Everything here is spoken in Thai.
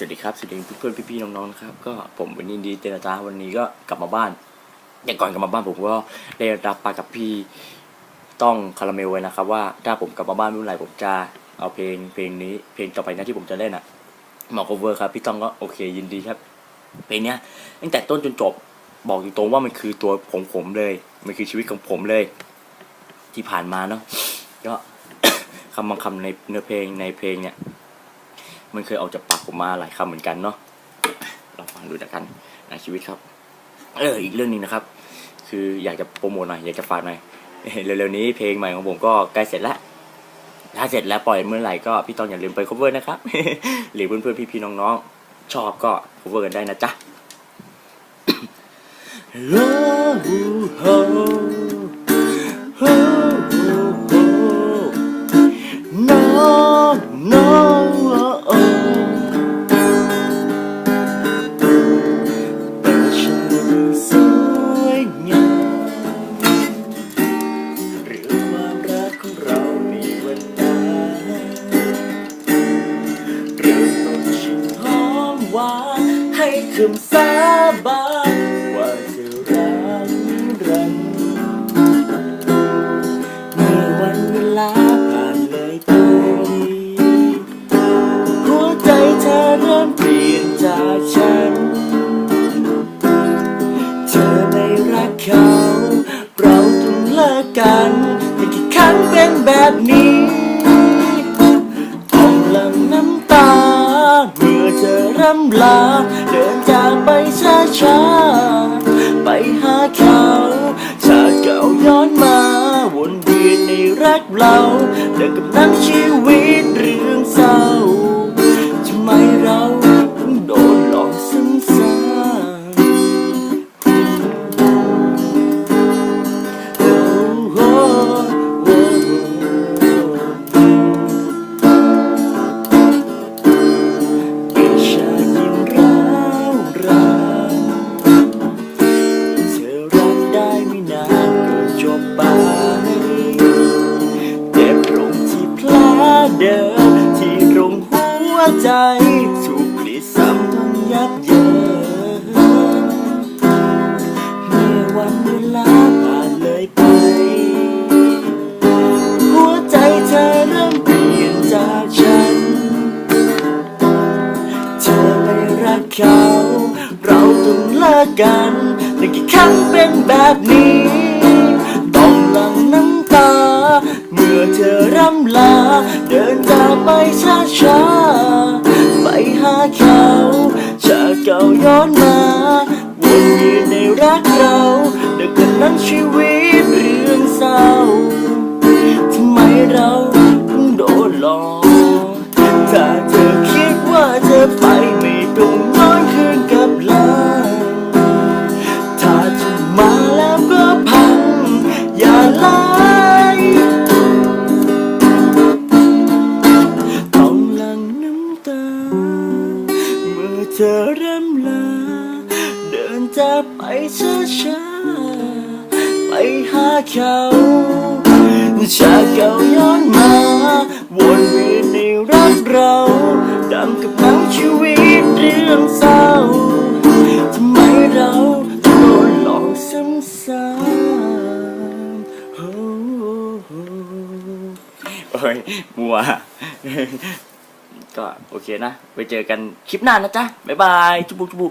สวัสดีครับสวัสดีเพื่อนๆพี่ๆน้องๆนะครับก็ผมวันนี้ดีเจรจาวันนี้ก็กลับมาบ้านแต่ก่อนกลับมาบ้านผมก็ได้รับปากกับพี่ต้องคาราเมลไว้นะครับ ว่าถ้าผมกลับมาบ้านเมื่อไหร่ผมจะเอาเพลงเพลงนี้เพลงต่อไปนะที่ผมจะเล่นอะมา cover ครับพี่ต้องก็โอเคยินดีครับเพลงเนี้ยตั้งแต่ต้นจนจบบอกตรงๆว่ามันคือตัวของผมเลย มันคือชีวิตของผมเลย ที่ผ่านมาเนาะก็คำบางคำในเนื้อเพลงในเพลงเนี่ย มันเคยออกจากปากผมมาหลายคำเหมือนกันเนาะลองฟังดูแล้วกันในชีวิตครับ เอออีกเรื่องหนึงนะครับ คืออยากจะโปรโมทหน่อยอยากจะฝากหน่อยเร็วๆนี้เพลงใหม่ของผมก็ใกล้เสร็จแล้วถ้าเสร็จแล้วปล่อยเมื่อไหร่ก็พี่ต้องอย่าลืมไป cover นะครับ หรือเพื่อนๆพี่ๆน้องๆ ชอบก็ cover กันได้นะจ๊ะ Love, oh, คำสาบานว่าจะรักรันเมื่อวันเวลาผ่านเลยไปหัวใจเธอเริ่มเปลี่ยนจากฉัน เธอไม่รักเขา เราต้องเลิกกันแต่กี่ครั้งเป็นแบบนี้ ร่ำลา เดินจากไปช้าช้าไปหาเขาชาเก่าย้อนมา วนเวียนในรักเราเดินกับนังชีวิตเรื่องเศร้า ใจถูกกลีดซ้ำทั้งยับเยินเมื่อวันเวลาผ่านเลยไป หัวใจเธอเริ่มเปลี่ยนจากฉัน เธอไม่รักเขา เราต้องเลิกกันแต่กี่ครั้งเป็นแบบนี้ อเธอร่ำลา เดินจากไปช้าช้าไปหาเขาชาติเก่าย้อนมาวนเวียนในรักเราเดินกันนั้นชีวิตเรื่องเศร้าทำไมเราต้องโดนหลอกถ้าเธอคิดว่าเธอไป จากไปช้าๆไปหาเขาชาเก่าย้อนมาวนเวียนในรักเราดังกับหนังชีวิตเรื่องเศร้าทำไมเราโดนหลอกซ้ำๆโอ้โหโอ้ยมัวก็โอเคนะ ไปเจอกันคลิปหน้านะจ๊ะ บ๊ายบาย จุบุจุบุ